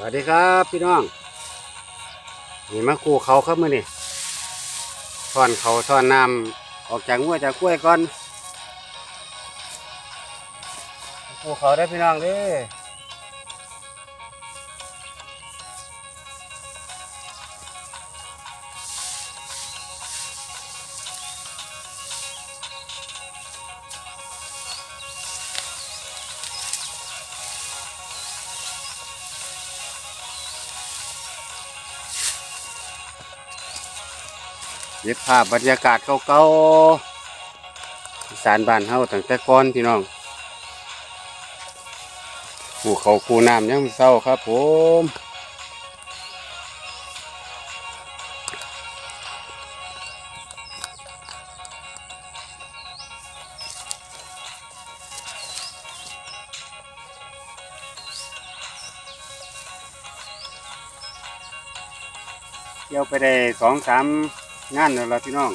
สวัสดีครับพี่น้อง นี่มาคูเขาครับมื่อนี่ทอนเขาทอนน้ำออกจากงัวจากกล้วยก่อนคูเขาได้พี่น้องเด้อ เย็บภาพบรรยากาศเก่าๆอีสานบ้านเฮาตั้งแต่ก่อนพี่น้องคูเขาคูน้ำยังเศร้าครับผมเที่ยวไปได้สองสาม งานแล้วล่ะพี่น้อง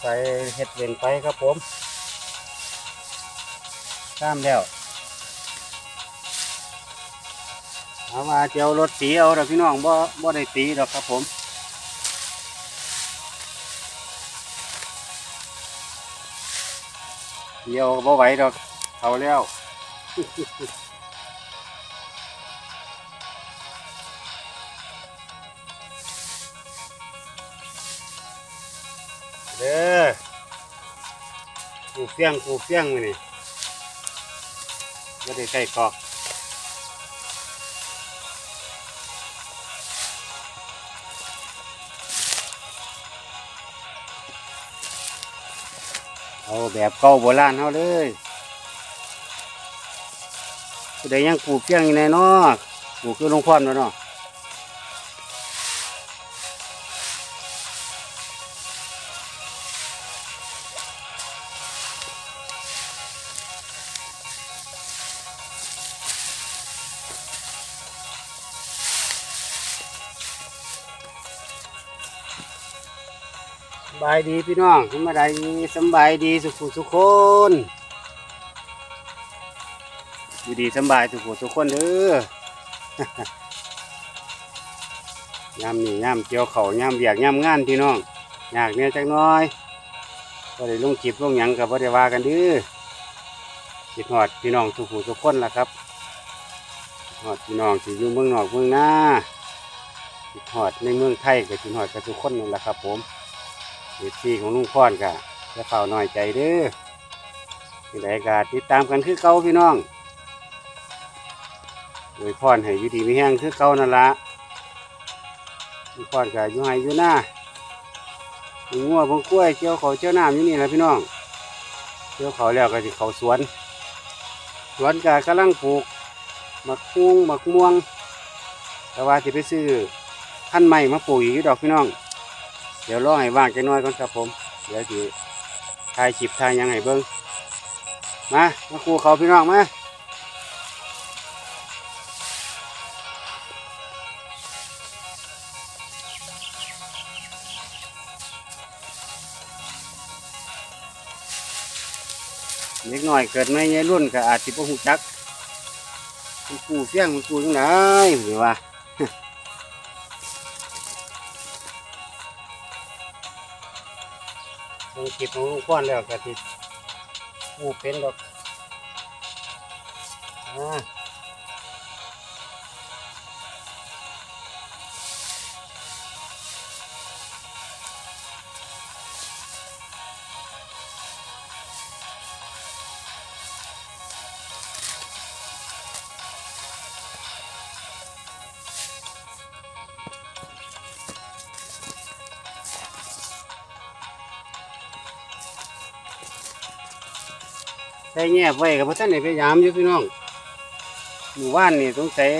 ไปเฮ็ดเล่นไปครับผมตามแล้วเอามาเจียวรถตีเอาดอกพี่น้องบ่บ่ได้ตีดอกครับผมเดียวบ่ไหวดอกเขาแล้ว กูเฟี้ยงกูเฟี้ยงมานี่ไม่ได้ใส่กอกเอาแบบเก่าโบราณเขาเลยผู้ใดยังกูเฟี้ยงอยู่ในเนาะกูคือหลวงพ่อเนาะ บายดีพี่น้องสบายดีสบายดีสุขุทุกคนอยู่ดีสบายสุขุทุกคนเด้อยามนี่ยามเกี่ยวเขายามเบียกยามงานพี่น้องอยากเนี่ยจักน้อยก็ได้ลงคลิปลงหยังกับบ่ได้ว่ากันเด้อคิดฮอดพี่น้องทุกผู้ทุกคนล่ะครับคิดฮอดพี่น้องที่อยู่เมืองนอกเมืองหน้าคิดฮอดในเมืองไทยก็คิดฮอดกับทุกคนนั่นแหละครับผม เอฟซีของลุงพรกะจะเฝ้าน้อยใจเด้อที่ไหนกะติดตามกันคือเก่าพี่น้องโดยพรให้อยู่ดีมีแห้งคือเก่านั่นละลุงพรกะอยู่ให้อยู่หน้ามีงัวบงกล้วยเจียวเขาเจียวน้ำอยู่นี่แหละพี่น้องเจียวเขาแล้วก็จะเขาสวน สวนกะกำลังปลูกหมักม่วงหมักม่วง แต่ว่าจะไปซื้อพันใหม่มาปลูกอีกอยู่ดอกพี่น้อง เดี๋ยวรอให้ว่างจักหน้อยก่อนครับผม เดี๋ยวสิถ่ายคลิปถ่ายยังให้เบิ่งมามาครูเขาพี่น้องมาเล็กน้อยเกิดไม่ใช่รุ่นก็อาจสิบ่ฮู้จักมันกูเฟี้ยงมันกูจังไดหรือว่า งคลิปของลุงพ่อนแล้วก็ติดปูเป็นดอกอ่า ใส่แง่ไว้กับพระท่านในพยายามอยู่พี่น้องหมู่บ้านนี่สงสัย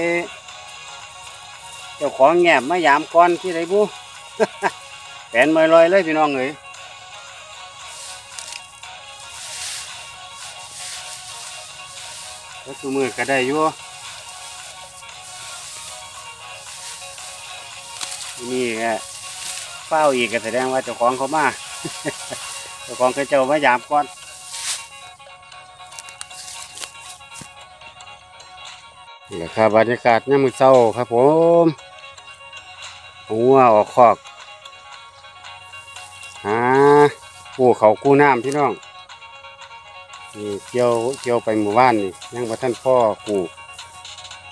เจ้าของแง่มายามก่อนที่ไรบุแผนไม่ลอยเลยพี่น้องเอ้ยก็คือมือก็ได้อยู่นี่แหละเฝ้าอีกก็แสดงว่าเจ้าของเขามา เจ้าของเคยเจ้ามายามก่อน นี่แหละครับบรรยากาศยามมื้อเช้าครับผมเอางัวออกคอกหาปูเขากู้น้ำพี่น้องนี่เกี่ยวเกี่ยวไปหมู่บ้านนี่ยังบ่ท่านพ่อกู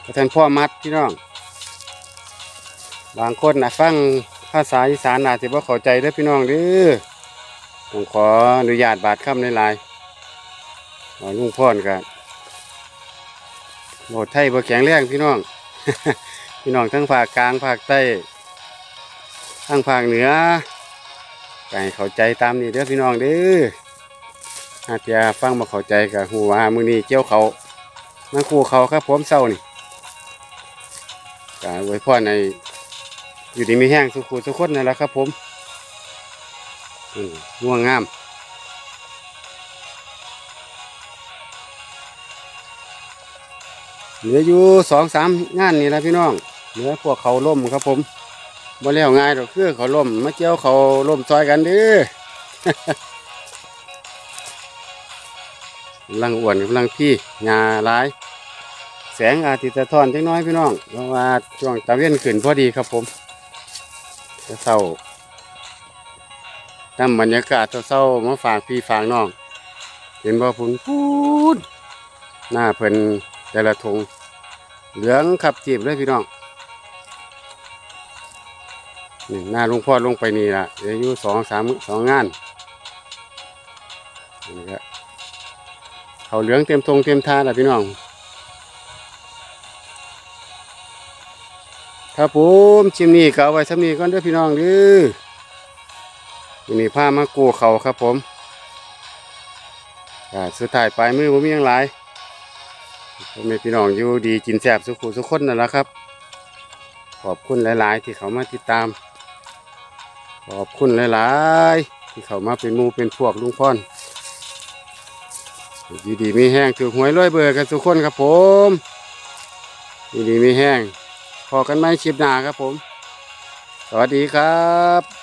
บ่ท่านพ่อมัดพี่น้อง บางคนนะฟังภาษาอีสานอาจจะบ่เข้าใจเด้อพี่น้องเด้อต้องขออนุญาตบาดคำในลายๆว่าลุงพ่อนกัน โหดไทยบ่แข็งแรงพี่น้อง พี่น้องทั้งภาคกลางภาคใต้ทั้งภาคเหนือให้เข้าใจตามนี้เด้อพี่น้องเด้ออาจจะฟังบ่เข้าใจกับหูว่ามื้อนี้เกี่ยวเขานั่งคู่เขาครับผมเศร้านี่ก็อวยพรในอยู่ดีมีแห้งสุขุสุขคนนั่นแหละครับผมอืมง่วงงาม เหลืออยู่สองสามงานนี่แหละพี่น้องเหลือพวกเขาล่มครับผมบ่แล้วง่ายดอกคือเขาล่มมาเจียวเขาล่มซอยกันด้อกำลังอ้วนกำลังพี่งาลาย แสงอาทิตย์สะท้อนจังน้อยพี่น้องเพราะว่าช่วงตะเวนขึ้นพอดีครับผมจะเศร้าทำบรรยากาศเศร้ามาฝากพี่ฝากน้อง เห็นบ่พุ่นพูดหน้าเพิ่น แต่ละทงเหลืองขับจีบเลยพี่น้องนี่หน้าลุงพ่อลงไปนี่ละเดี๋ยวอยู่สองสามสองงานนี่ก็เขาเหลืองเต็มทงเต็มท่าละพี่น้องครับผมชิมนี่ก็เอาไว้สำนีก่อนด้อพี่น้องเด้อวันนี้ามากูเขาครับผมอ่าสุดท้ายปลายมือผมมีหยังหลาย ผมมีพี่น้องอยู่ดีกินแซ่บสุขุสุขคนนั่นแหละครับ ขอบคุณหลาย ๆ ที่เขามาติดตาม ขอบคุณหลาย ๆ ที่เขามาเป็นมูเป็นพวกลุงพ่อนอยู่ดีมีแห้งถือหวยร้อยเบอร์กันทุกคนครับผมอยู่ดีมีแห้งพอกันไหมคลิปหน้าครับผม สวัสดีครับ